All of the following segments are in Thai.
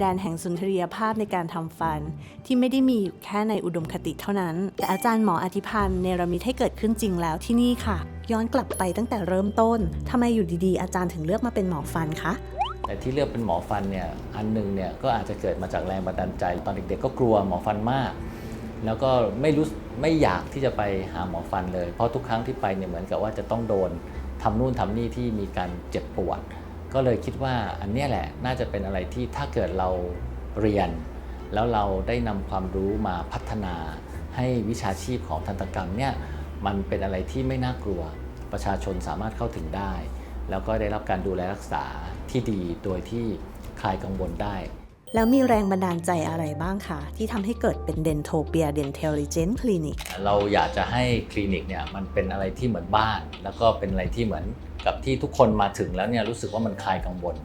แดนแห่งสุนทรียภาพในการทำฟัน ที่ไม่ได้มีอยู่แค่ในอุดมคติเท่านั้น แต่อาจารย์หมออธิพันธ์เนรมิตให้เกิดขึ้นจริงแล้วที่นี่ค่ะ ย้อนกลับไปตั้งแต่เริ่มต้นทำไมอยู่ดีๆ อาจารย์ถึงเลือกมาเป็นหมอฟันคะแต่ที่เลือกเป็นหมอฟันเนี่ยอันหนึ่งเนี่ยก็อาจจะเกิดมาจากแรงบันดาลใจ ตอนเด็กๆก็กลัวหมอฟันมาก แล้วก็ไม่รู้ไม่อยากที่จะไปหาหมอฟันเลย เพราะทุกครั้งที่ไปเนี่ยเหมือนกับว่าจะต้องโดนทำนู่นทำนี่ที่มีการเจ็บปวด ก็เลยคิดว่าอันนี้แหละน่าจะเป็นอะไรที่ถ้าเกิดเราเรียน แล้วเราได้นำความรู้มาพัฒนาให้วิชาชีพของทันตกรรมเนี่ยมันเป็นอะไรที่ไม่น่ากลัว ประชาชนสามารถเข้าถึงได้ แล้วก็ได้รับการดูแลรักษาที่ดีโดยที่คลายกังวลได้ แล้วมีแรงบันดาลใจอะไรบ้างคะที่ทำให้เกิดเป็น Dentopia Dentelligent Clinic เราอยากจะให้คลินิกเนี่ยมันเป็นอะไรที่เหมือนบ้าน แล้วก็เป็นอะไรที่เหมือนกับที่ทุกคนมาถึงแล้วเนี่ยรู้สึกว่ามันคลายกังวล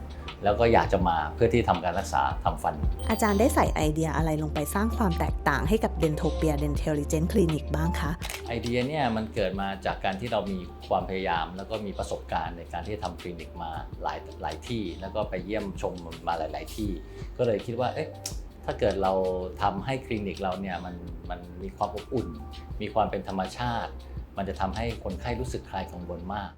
แล้วก็อยากจะมาเพื่อที่ทำการรักษาทำฟัน อาจารย์ได้ใส่ไอเดียอะไรลงไปสร้างความแตกต่างให้กับ Dentopia Dentelligent Clinic บ้างคะไอเดียเนี่ยมันเกิดมาจากการที่เรามีความพยายาม แล้วก็มีประสบการณ์ในการที่จะทำคลินิกมาหลายหลายที่ แล้วก็ไปเยี่ยมชมมาหลาย ๆ ที่ ก็เลยคิดว่าเอ๊ะถ้าเกิดเราทำให้คลินิกเราเนี่ยมันมันมีความอบอุ่น มีความเป็นธรรมชาติ มันจะทำให้คนไข้รู้สึกคลายกังวลมาก